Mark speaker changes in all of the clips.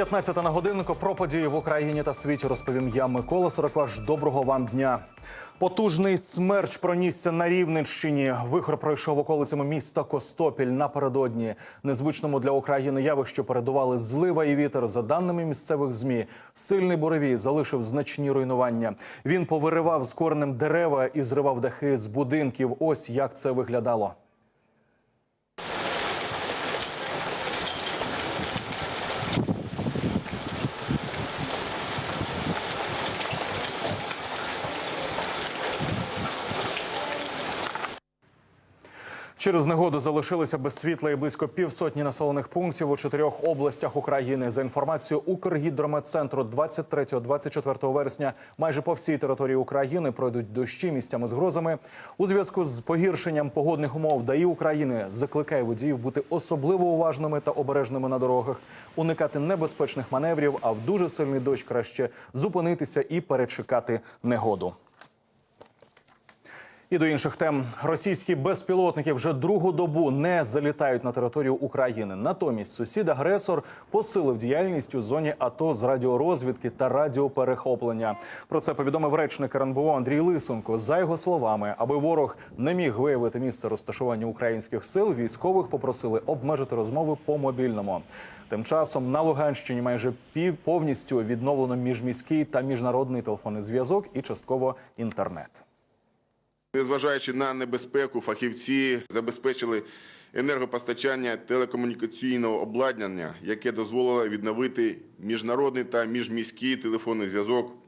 Speaker 1: 19 на годиннику про події в Україні та світі розповім я Микола Сорокваш. Доброго вам дня. Потужний смерч пронісся на Рівненщині. Вихор пройшов околицями міста Костопіль напередодні. Незвичному для України явищу передували злива і вітер. За даними місцевих змі, сильний буревій залишив значні руйнування. Він повиривав з коренем дерева і зривав дахи з будинків. Ось як це виглядало. Через негоду залишилися без світла і близько півсотні населених пунктів у чотирьох областях України. За інформацією Укргідрометцентру, 23-24 вересня майже по всій території України пройдуть дощі місцями з грозами. У зв'язку з погіршенням погодних умов ДАІ України закликає водіїв бути особливо уважними та обережними на дорогах, уникати небезпечних маневрів, а в дуже сильний дощ краще зупинитися і перечекати негоду. І до інших тем російські безпілотники вже другу добу не залітають на територію України. Натомість сусід-агресор посилив діяльність у зоні АТО з радіорозвідки та радіоперехоплення. Про це повідомив речник РНБО Андрій Лисенко. За його словами, аби ворог не міг виявити місце розташування українських сил, військових попросили обмежити розмови по мобільному. Тим часом на Луганщині майже пів повністю відновлено міжміський та міжнародний телефонний зв'язок і частково інтернет.
Speaker 2: Незважаючи на небезпеку, фахівці забезпечили енергопостачання телекомунікаційного обладнання, яке дозволило відновити міжнародний та міжміський телефонний зв'язок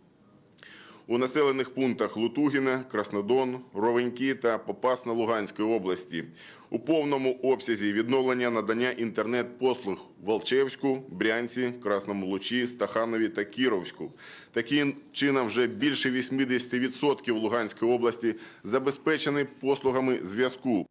Speaker 2: у населених пунктах Лутугіна, Краснодон, Ровенькі та Попасна Луганської області у повному обсязі відновлення надання інтернет-послуг в Волчевську, Брянці, Красному Лучі, Стаханові та Кіровську. Таким чином, вже більше 80% Луганської області забезпечені послугами зв'язку.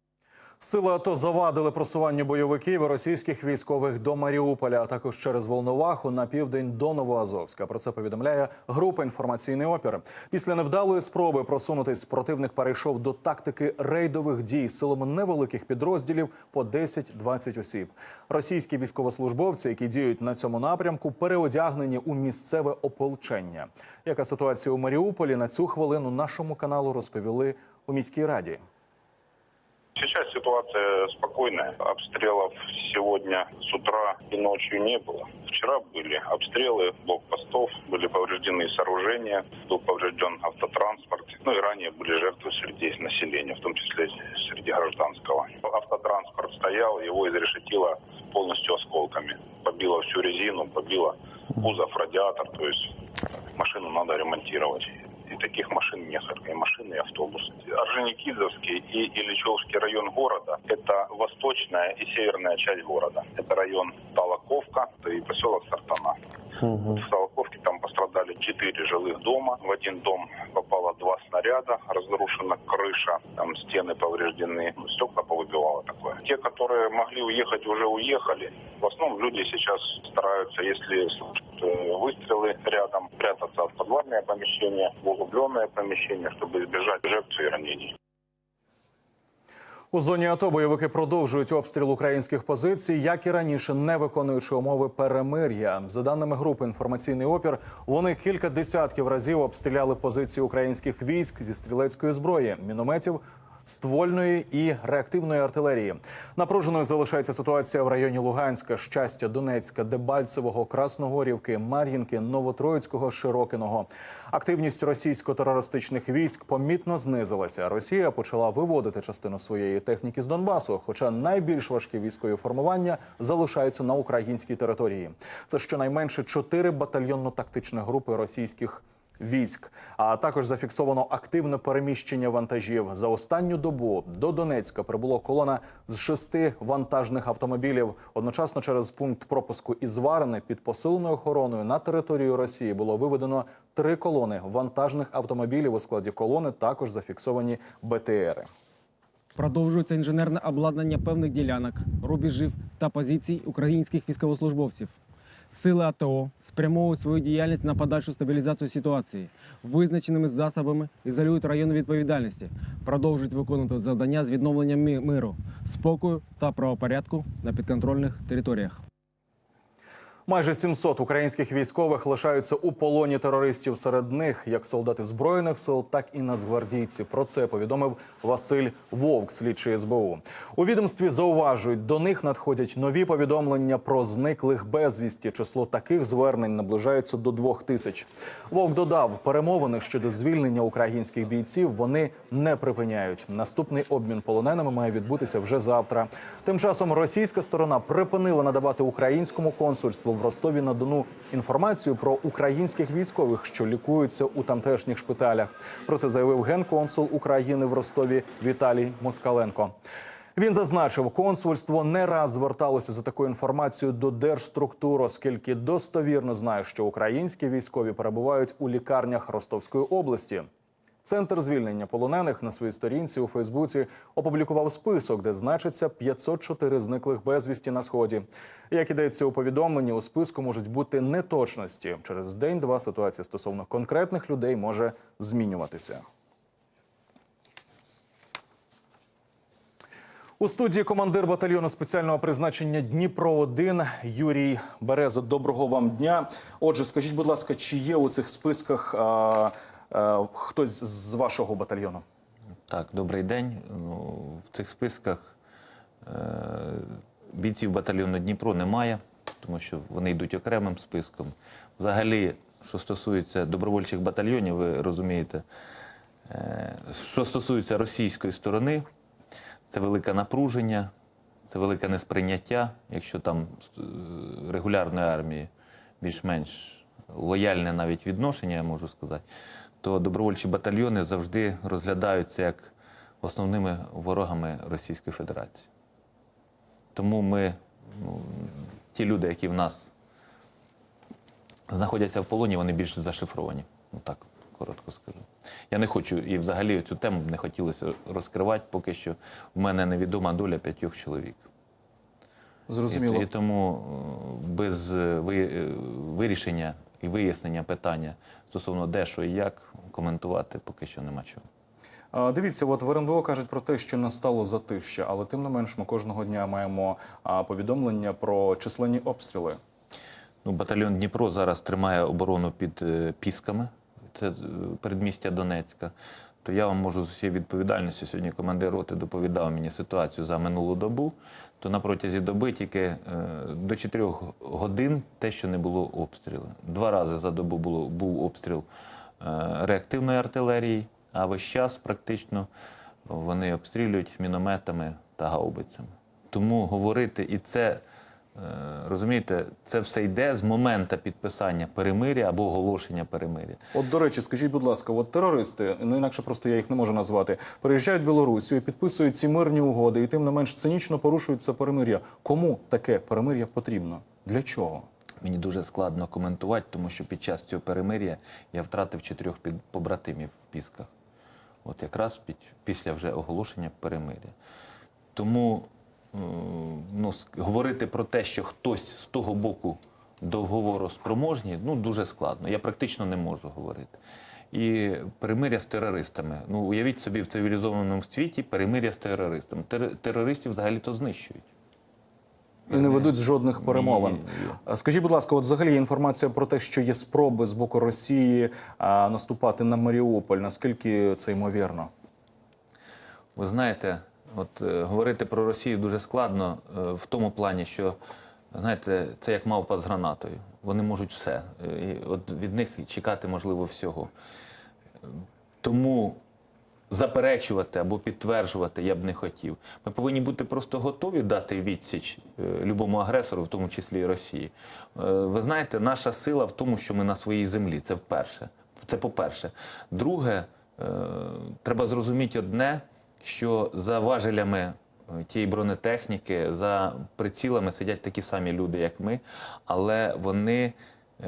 Speaker 1: Сили АТО завадили просуванню бойовиків і російських військових до Маріуполя, а також через Волноваху на південь до Новоазовська. Про це повідомляє група інформаційний опір. Після невдалої спроби просунутись противник перейшов до тактики рейдових дій силами невеликих підрозділів по 10-20 осіб. Російські військовослужбовці, які діють на цьому напрямку, переодягнені у місцеве ополчення. Яка ситуація у Маріуполі на цю хвилину нашому каналу розповіли у міській раді.
Speaker 3: Сейчас ситуация спокойная. Обстрелов сегодня с утра и ночью не было. Вчера были обстрелы блокпостов, были повреждены сооружения, был поврежден автотранспорт. Ну и ранее были жертвы среди населения, в том числе среди гражданского. Автотранспорт стоял, его изрешетило полностью осколками. Побило всю резину, побило кузов, радиатор. То есть машину надо ремонтировать. И таких машин несколько, и машины, и автобусы. Орджоникидзевский и Ильичевский район города – это восточная и северная часть города. Это район Толоковка и поселок Сартана. В Толоковке там пострадали четыре жилых дома. В один дом попало два снаряда, разрушена крыша, там стены повреждены, стекла повыбивало такое. Те, которые могли уехать, уже уехали. В основном люди сейчас стараются, если слышат э, выстрелы рядом, прятаться в подвальное помещение, в углубленное помещение, чтобы избежать жертв и ранений.
Speaker 1: У зоні АТО бойовики продовжують обстріл українських позицій, як і раніше, не виконуючи умови перемир'я. За даними групи інформаційний опір, вони кілька десятків разів обстріляли позиції українських військ зі стрілецької зброї, мінометів. Ствольної і реактивної артилерії напруженою залишається ситуація в районі Луганська, щастя, Донецька, Дебальцевого, Красногорівки, Мар'їнки, Новотроїцького, Широкиного. Активність російсько-терористичних військ помітно знизилася. Росія почала виводити частину своєї техніки з Донбасу, хоча найбільш важкі військові формування залишаються на українській території. Це щонайменше чотири батальйонно-тактичні групи російських військ. А також зафіксовано активне переміщення вантажів. За останню добу до Донецька прибуло колона з шести вантажних автомобілів. Одночасно через пункт пропуску із Варни під посиленою охороною на територію Росії було виведено три колони вантажних автомобілів. У складі колони також зафіксовані БТРи.
Speaker 4: Продовжується інженерне обладнання певних ділянок, рубежів та позицій українських військовослужбовців. Сили АТО спрямовують свою діяльність на подальшу стабілізацію ситуації, визначеними засобами ізолюють райони відповідальності, продовжують виконувати завдання з відновлення мі- миру, спокою та правопорядку на підконтрольних територіях.
Speaker 1: Майже 700 українських військових лишаються у полоні терористів. Серед них як солдати збройних сил, так і нацгвардійці. Про це повідомив Василь Вовк, слідчий СБУ. У відомстві зауважують, до них надходять нові повідомлення про зниклих безвісті. Число таких звернень наближається до двох тисяч. Вовк додав, перемовини щодо звільнення українських бійців вони не припиняють. Наступний обмін полоненими має відбутися вже завтра. Тим часом російська сторона припинила надавати українському консульству Ростові на Дону інформацію про українських військових, що лікуються у тамтешніх шпиталях. Про це заявив генконсул України в Ростові Віталій Москаленко. Він зазначив, консульство не раз зверталося за такою інформацією до держструктур, оскільки достовірно знає, що українські військові перебувають у лікарнях Ростовської області. Центр звільнення полонених на своїй сторінці у Фейсбуці опублікував список, де значиться 504 зниклих безвісті на сході. Як ідеться у повідомленні, у списку можуть бути неточності. Через день-два ситуація стосовно конкретних людей може змінюватися. У студії командир батальйону спеціального призначення Дніпро 1 Юрій Береза. Доброго вам дня. Отже, скажіть, будь ласка, чи є у цих списках а, хтось з вашого батальйону?
Speaker 5: Так, добрий день. Ну, в цих списках е, бійців батальйону Дніпро немає, тому що вони йдуть окремим списком. Взагалі, що стосується добровольчих батальйонів, ви розумієте, е, що стосується російської сторони, це велике напруження, це велике несприйняття, якщо там е, регулярної армії більш-менш лояльне навіть відношення, я можу сказати, то добровольчі батальйони завжди розглядаються як основними ворогами Російської Федерації. Тому ми, ну, ті люди, які в нас знаходяться в полоні, вони більш зашифровані. Ну так, коротко скажу. Я не хочу і взагалі цю тему не хотілося розкривати, поки що в мене невідома доля п'ятьох чоловік.
Speaker 1: Зрозуміло.
Speaker 5: І, і тому е, без е, е, вирішення і вияснення питання стосовно де, що і як коментувати поки що нема чого.
Speaker 1: Дивіться, от в РНБО кажуть про те, що настало затища, але тим не менш ми кожного дня маємо повідомлення про численні обстріли.
Speaker 5: Ну, батальйон Дніпро зараз тримає оборону під е, Пісками, це е, передмістя Донецька. То я вам можу з усією відповідальністю сьогодні командир роти доповідав мені ситуацію за минулу добу. То на протязі доби тільки е, до 4 годин те, що не було обстрілу. Два рази за добу було, був обстріл е, реактивної артилерії, а весь час практично вони обстрілюють мінометами та гаубицями. Тому говорити і це. Е, Розумієте, це все йде з моменту підписання перемиря або оголошення перемиря.
Speaker 1: От, до речі, скажіть, будь ласка, от терористи, ну інакше просто я їх не можу назвати, переїжджають в Білорусію, підписують ці мирні угоди і тим не менш цинічно порушують це перемир'я. Кому таке перемир'я потрібно? Для чого?
Speaker 5: Мені дуже складно коментувати, тому що під час цього перемир'я я втратив чотирьох побратимів в Пісках. От якраз під, після вже оголошення перемиря. Тому ну, говорити про те, що хтось з того боку договору спроможні, ну дуже складно. Я практично не можу говорити. І перемиря з терористами. Ну, уявіть собі, в цивілізованому світі перемиря з терористами. Тер- терористів взагалі-то знищують.
Speaker 1: І не ведуть жодних перемовин.
Speaker 5: Ні, ні.
Speaker 1: Скажіть, будь ласка, от взагалі інформація про те, що є спроби з боку Росії а, наступати на Маріуполь. Наскільки це ймовірно?
Speaker 5: Ви знаєте, от е, говорити про Росію дуже складно е, в тому плані, що знаєте, це як мавпа з гранатою. Вони можуть все. Е, І от від них чекати можливо всього. Тому заперечувати або підтверджувати я б не хотів. Ми повинні бути просто готові дати відсіч любому агресору, в тому числі і Росії. Ви знаєте, наша сила в тому, що ми на своїй землі. Це вперше. Це по-перше. Друге, треба зрозуміти одне, що за важелями е, тієї бронетехніки, за прицілами сидять такі самі люди, як ми, але вони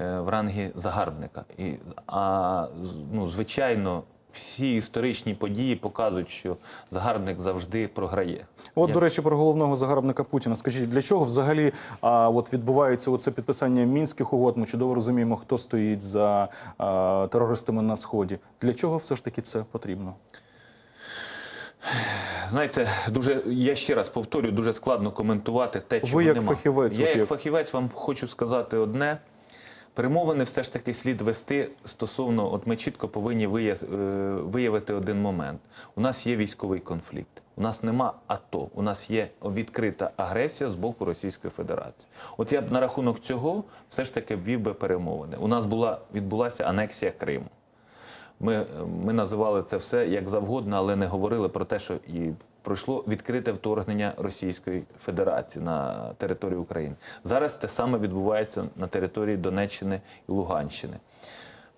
Speaker 5: е, в рангі загарбника. І, а ну, звичайно, всі історичні події показують, що загарбник завжди програє.
Speaker 1: От,
Speaker 5: Я-
Speaker 1: до речі, про головного загарбника Путіна. Скажіть, для чого взагалі а, от відбувається оце підписання мінських угод? Ми чудово розуміємо, хто стоїть за а, терористами на сході. Для чого все ж таки це потрібно?
Speaker 5: Знаєте, дуже я ще раз повторюю, дуже складно коментувати те, чого
Speaker 1: як
Speaker 5: нема.
Speaker 1: фахівець,
Speaker 5: Я як
Speaker 1: як-
Speaker 5: фахівець вам хочу сказати одне. Перемовини все ж таки слід вести стосовно, от ми чітко повинні е, виявити один момент. У нас є військовий конфлікт, у нас нема АТО, у нас є відкрита агресія з боку Російської Федерації. От я б на рахунок цього все ж таки ввів би перемовини. У нас була відбулася анексія Криму. Ми, ми називали це все як завгодно, але не говорили про те, що і пройшло відкрите вторгнення Російської Федерації на територію України. Зараз те саме відбувається на території Донеччини і Луганщини.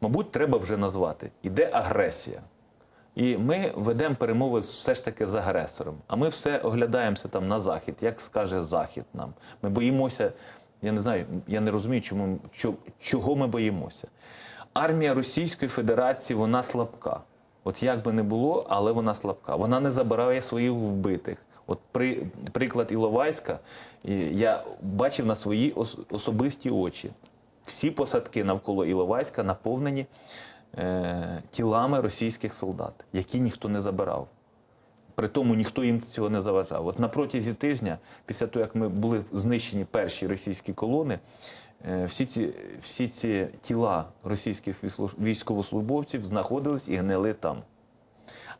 Speaker 5: Мабуть, треба вже назвати. Іде агресія. І ми ведемо перемови все ж таки з агресором. А ми все оглядаємося там на захід, як скаже захід нам. Ми боїмося. Я не знаю, я не розумію, чому чого ми боїмося. Армія Російської Федерації вона слабка. От як би не було, але вона слабка. Вона не забирає своїх вбитих. От при, приклад Іловайська я бачив на свої ос- особисті очі. Всі посадки навколо Іловайська наповнені е, тілами російських солдат, які ніхто не забирав. При тому ніхто їм цього не заважав. От на протязі тижня, після того, як ми були знищені перші російські колони, всі ці, всі ці тіла російських військово- військовослужбовців знаходились і гнили там.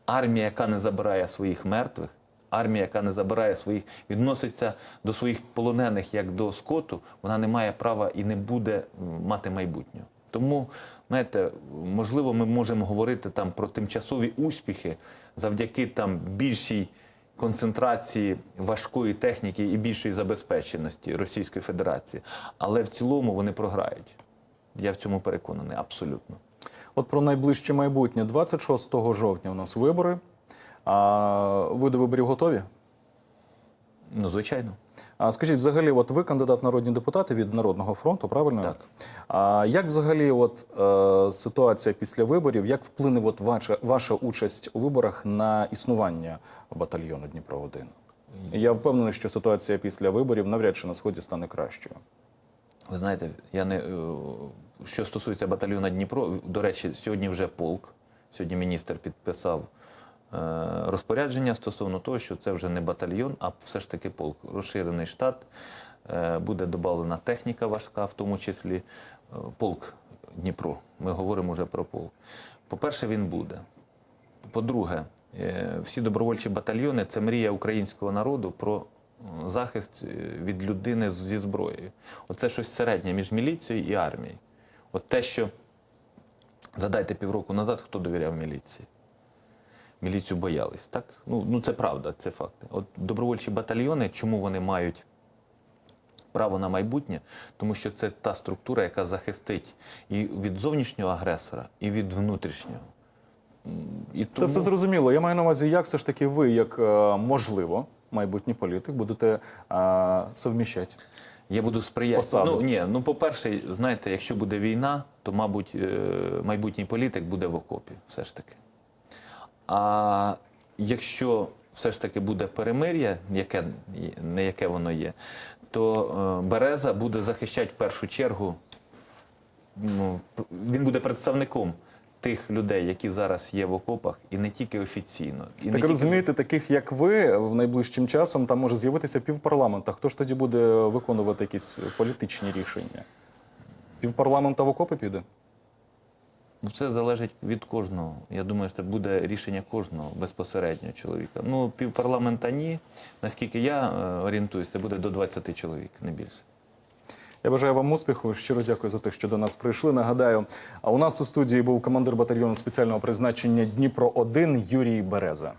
Speaker 5: Армія, яка не забирає своїх мертвих, армія, яка не забирає своїх, відноситься до своїх полонених як до скоту, вона не має права і не буде мати майбутнього. Тому, знаєте, можливо, ми можемо говорити там про тимчасові успіхи завдяки там більшій концентрації важкої техніки і більшої забезпеченості Російської Федерації. Але в цілому вони програють. Я в цьому переконаний, абсолютно.
Speaker 1: От про найближче майбутнє. 26 жовтня у нас вибори. А ви до виборів готові?
Speaker 5: Ну, звичайно.
Speaker 1: А скажіть, взагалі, от ви кандидат в народні депутати від Народного фронту, правильно?
Speaker 5: Так.
Speaker 1: А як взагалі, от е, ситуація після виборів, як вплине от ваша, ваша участь у виборах на існування батальйону Дніпро 1 Я впевнений, що ситуація після виборів навряд чи на сході стане кращою.
Speaker 5: Ви знаєте, я не е, що стосується батальйону Дніпро, до речі, сьогодні вже полк. Сьогодні міністр підписав розпорядження стосовно того, що це вже не батальйон, а все ж таки полк. Розширений штат, е, буде додана техніка важка, в тому числі е, полк Дніпро. Ми говоримо вже про полк. По-перше, він буде. По-друге, е, всі добровольчі батальйони це мрія українського народу про е, захист е, від людини зі зброєю. Оце щось середнє між міліцією і армією. От те, що задайте півроку назад, хто довіряв міліції? Міліцію боялись, так? Ну, ну це правда, це факти. От добровольчі батальйони, чому вони мають право на майбутнє? Тому що це та структура, яка захистить і від зовнішнього агресора, і від внутрішнього. І
Speaker 1: Це все зрозуміло. Я маю на увазі, як все ж таки ви, як е, можливо, майбутній політик, будете е, совміщати.
Speaker 5: Я буду сприяти.
Speaker 1: Посаду.
Speaker 5: Ну ні, ну по-перше, знаєте, якщо буде війна, то мабуть е, майбутній політик буде в окопі, все ж таки. А якщо все ж таки буде перемир'я, яке не яке воно є, то е, Береза буде захищати в першу чергу. Ну, він буде представником тих людей, які зараз є в окопах, і не тільки офіційно. І не
Speaker 1: Так
Speaker 5: тільки-
Speaker 1: розумієте, таких як ви, в найближчим часом там може з'явитися півпарламента. Хто ж тоді буде виконувати якісь політичні рішення? Півпарламента в окопи піде?
Speaker 5: Ну, Це залежить від кожного. Я думаю, що це буде рішення кожного безпосередньо чоловіка. Ну, півпарламента ні. Наскільки я орієнтуюся, це буде до 20 чоловік, не більше.
Speaker 1: Я бажаю вам успіху. Щиро дякую за те, що до нас прийшли. Нагадаю, а у нас у студії був командир батальйону спеціального призначення Дніпро 1 Юрій Береза.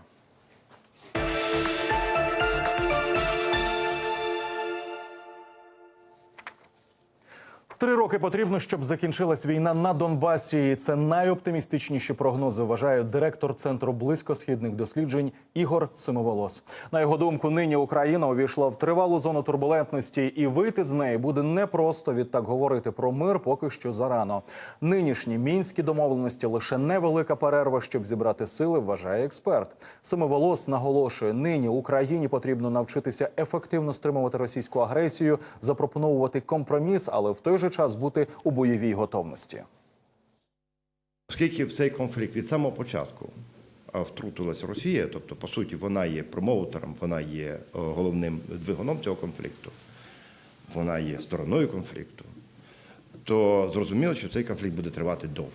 Speaker 1: Три роки потрібно, щоб закінчилась війна на Донбасі. І Це найоптимістичніші прогнози. Вважає директор центру близькосхідних досліджень Ігор Симоволос. На його думку, нині Україна увійшла в тривалу зону турбулентності, і вийти з неї буде непросто. Відтак говорити про мир поки що зарано. Нинішні мінські домовленості лише невелика перерва, щоб зібрати сили. Вважає експерт. Симоволос наголошує, нині Україні потрібно навчитися ефективно стримувати російську агресію, запропонувати компроміс, але в той же час бути у бойовій готовності.
Speaker 6: Оскільки в цей конфлікт від самого початку втрутилася Росія, тобто, по суті, вона є промоутером, вона є е, головним двигуном цього конфлікту, вона є стороною конфлікту, то зрозуміло, що цей конфлікт буде тривати довго.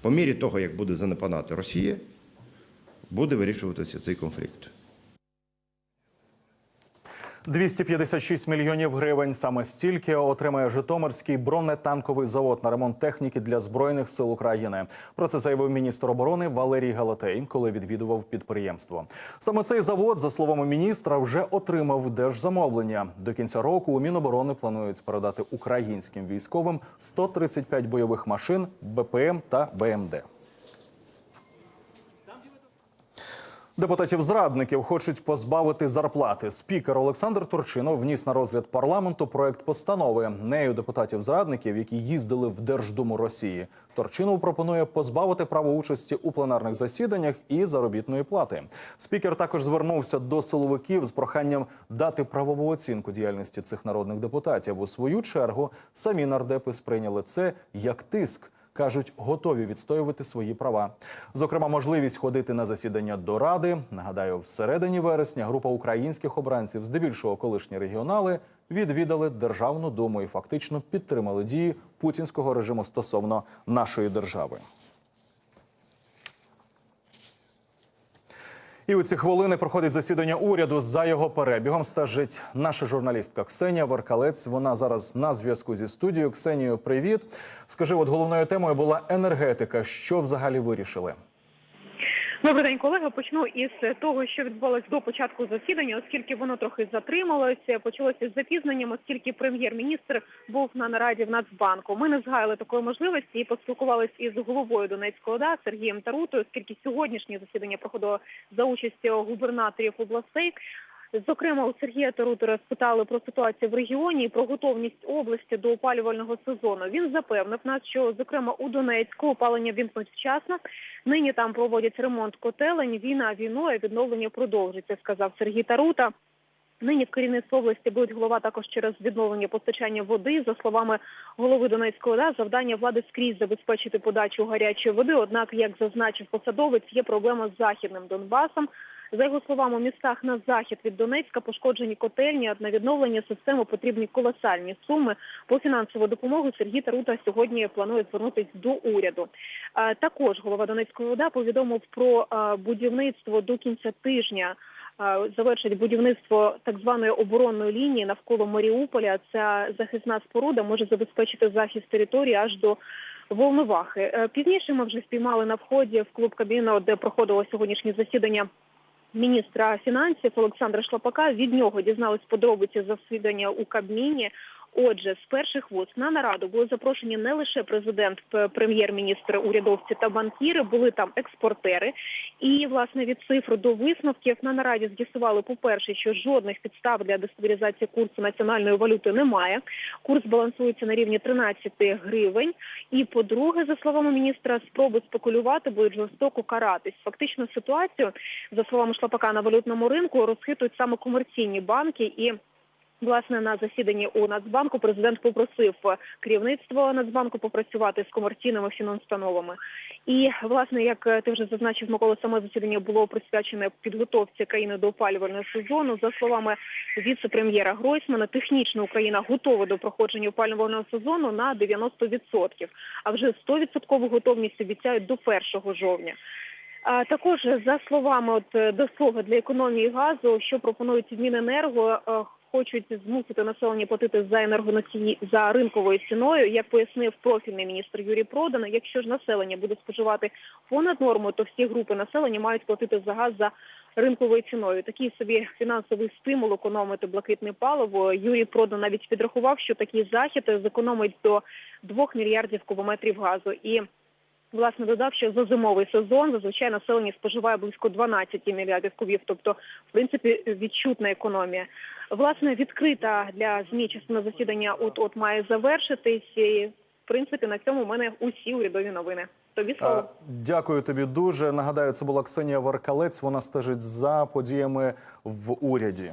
Speaker 6: По мірі того, як буде занепадати Росія, буде вирішуватися цей конфлікт.
Speaker 1: 256 мільйонів гривень. Саме стільки отримає Житомирський бронетанковий завод на ремонт техніки для збройних сил України. Про це заявив міністр оборони Валерій Галатей, коли відвідував підприємство. Саме цей завод, за словами міністра, вже отримав держзамовлення. До кінця року у Міноборони планують передати українським військовим 135 бойових машин, БПМ та БМД. Депутатів зрадників хочуть позбавити зарплати. Спікер Олександр Турчинов вніс на розгляд парламенту проект постанови. Нею депутатів зрадників, які їздили в Держдуму Росії. Турчинов пропонує позбавити права участі у пленарних засіданнях і заробітної плати. Спікер також звернувся до силовиків з проханням дати правову оцінку діяльності цих народних депутатів. У свою чергу самі нардепи сприйняли це як тиск кажуть, готові відстоювати свої права. Зокрема, можливість ходити на засідання до ради. Нагадаю, всередині вересня група українських обранців, здебільшого колишні регіонали, відвідали Державну думу і фактично підтримали дії путінського режиму стосовно нашої держави. І у ці хвилини проходить засідання уряду. За його перебігом стежить наша журналістка Ксенія Варкалець. Вона зараз на зв'язку зі студією. Ксенію, привіт. Скажи, от головною темою була енергетика. Що взагалі вирішили?
Speaker 7: Добрий день, колеги. Почну із того, що відбувалось до початку засідання, оскільки воно трохи затрималося, почалося з запізненням, оскільки прем'єр-міністр був на нараді в Нацбанку. Ми не згаяли такої можливості і поспілкувалися із головою Донецького ОДА Сергієм Тарутою, оскільки сьогоднішнє засідання проходило за участі губернаторів областей. Зокрема, у Сергія Тарутера спитали про ситуацію в регіоні і про готовність області до опалювального сезону. Він запевнив нас, що зокрема у Донецьку опалення вімкнуть вчасно. Нині там проводять ремонт котелень. Війна війною, відновлення продовжиться, сказав Сергій Тарута. Нині в керівництво області будуть голова також через відновлення постачання води. За словами голови Донецької ОДА, завдання влади скрізь забезпечити подачу гарячої води. Однак, як зазначив посадовець, є проблема з західним Донбасом. За його словами, у містах на захід від Донецька пошкоджені котельні. На відновлення системи потрібні колосальні суми. По фінансову допомогу Сергій Тарута сьогодні планує звернутися до уряду. Також голова Донецької ОДА повідомив про будівництво до кінця тижня. Завершить будівництво так званої оборонної лінії навколо Маріуполя. Ця захисна споруда може забезпечити захист території аж до Волновахи. Е, Пізніше ми вже спіймали на вході в клуб Кабміну, де проходило сьогоднішнє засідання міністра фінансів Олександра Шлапака. Від нього дізнались подробиці засідання у Кабміні. Отже, з перших вуст на нараду були запрошені не лише президент, прем'єр-міністр, урядовці та банкіри, були там експортери. І, власне, від цифр до висновків на нараді з'ясували, по-перше, що жодних підстав для дестабілізації курсу національної валюти немає. Курс балансується на рівні 13 гривень. І, по-друге, за словами міністра, спроби спекулювати будуть жорстоко каратись. Фактично ситуацію, за словами Шлапака, на валютному ринку розхитують саме комерційні банки і Власне, на засіданні у Нацбанку президент попросив керівництво Нацбанку попрацювати з комерційними фінустановами. І, власне, як е, ти вже зазначив, Микола, саме засідання було присвячене підготовці країни до опалювального сезону. За словами віце-прем'єра Гройсмана, технічно Україна готова до проходження опалювального сезону на 90%. А вже 100% готовність обіцяють до 1 жовтня. Також за словами от е, до слова для економії газу, що пропонують Міненерго, е, хочуть змусити населення платити за енергоносії за ринковою ціною. Як пояснив профільний міністр Юрій Продан, якщо ж населення буде споживати понад норму, то всі групи населення мають платити за газ за ринковою ціною. Такий собі фінансовий стимул економити блакитне паливо. Юрій Продан навіть підрахував, що такий захід зекономить до 2 мільярдів кубометрів газу. І Власне, додав, що за зимовий сезон зазвичай населення споживає близько 12 мільярдів кубів, тобто, в принципі, відчутна економія. Власне, відкрита для ЗМІ частина засідання от-от має завершитись. І, в принципі, на цьому у мене усі урядові новини. Тобі слово.
Speaker 1: Дякую тобі дуже. Нагадаю, це була Ксенія Варкалець. Вона стежить за подіями в уряді.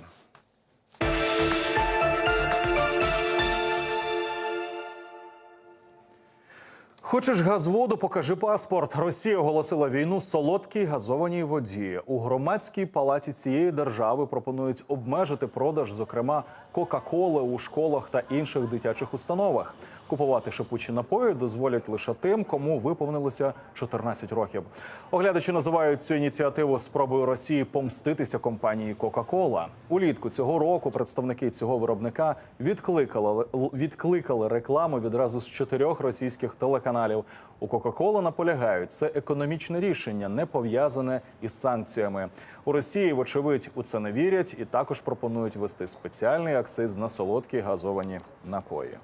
Speaker 1: Хочеш газводу, покажи паспорт. Росія оголосила війну солодкій газованій воді. У громадській палаті цієї держави пропонують обмежити продаж, зокрема Кока-Коли у школах та інших дитячих установах. Купувати шипучі напої дозволять лише тим, кому виповнилося 14 років. Оглядачі називають цю ініціативу спробою Росії помститися компанії Кока-Кола. Улітку цього року представники цього виробника відкликали відкликали рекламу відразу з чотирьох російських телеканалів. У Кока-Кола наполягають, це економічне рішення, не пов'язане із санкціями. У Росії, вочевидь, у це не вірять і також пропонують ввести спеціальний акциз на солодкі газовані напої.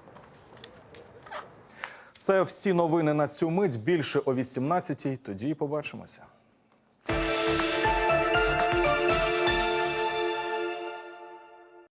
Speaker 1: Це всі новини на цю мить. Більше о 18-й. Тоді побачимося.